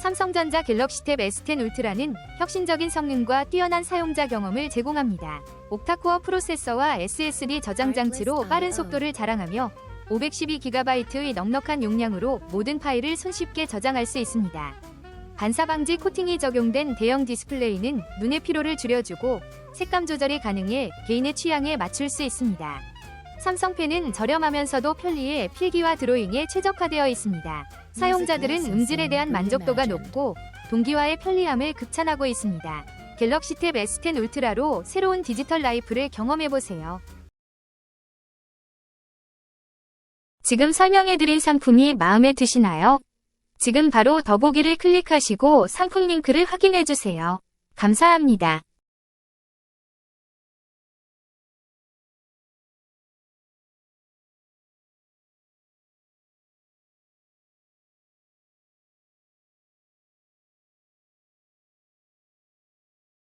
삼성전자 갤럭시 탭 S10 울트라는 혁신적인 성능과 뛰어난 사용자 경험을 제공합니다. 옥타코어 프로세서와 SSD 저장 장치로 빠른 속도를 자랑하며 512GB의 넉넉한 용량으로 모든 파일을 손쉽게 저장할 수 있습니다. 반사 방지 코팅이 적용된 대형 디스플레이는 눈의 피로를 줄여주고 색감 조절이 가능해 개인의 취향에 맞출 수 있습니다. 삼성펜은 저렴하면서도 편리해 필기와 드로잉에 최적화되어 있습니다. 사용자들은 음질에 대한 만족도가 높고 동기화의 편리함을 극찬하고 있습니다. 갤럭시 탭 S10 울트라로 새로운 디지털 라이프를 경험해보세요. 지금 설명해드린 상품이 마음에 드시나요? 지금 바로 더보기를 클릭하시고 상품 링크를 확인해주세요. 감사합니다.